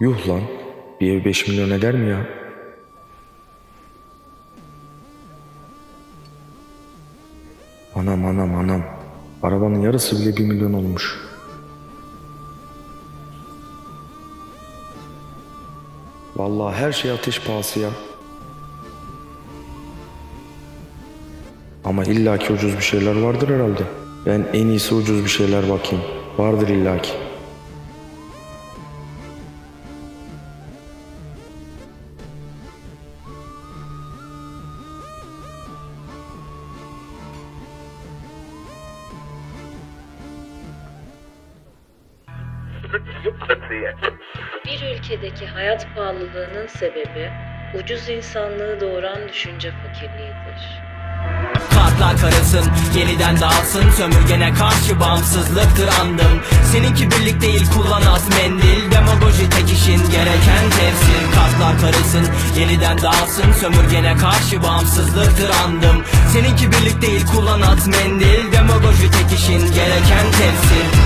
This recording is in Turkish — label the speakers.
Speaker 1: Yuh lan. Bir ev 5 milyon eder mi ya? Anam anam anam. Arabanın yarısı bile 1 milyon olmuş. Vallahi her şey ateş pahası ya. Ama illaki ucuz bir şeyler vardır herhalde. Ben en iyisi ucuz bir şeyler bakayım. Vardır illaki.
Speaker 2: Bir ülkedeki hayat pahalılığının sebebi ucuz insanlığı doğuran düşünce fakirliğidir.
Speaker 3: Kartlar karasın yeniden dağılsın Sömürgene karşı bağımsızlıktır andım Seninki birlik değil kullan at mendil. Demagoji tek işin gereken tefsir Kartlar karasın yeniden dağılsın Sömürgene karşı bağımsızlıktır andım Seninki birlik değil kullan at mendil. Demagoji tek işin gereken tefsir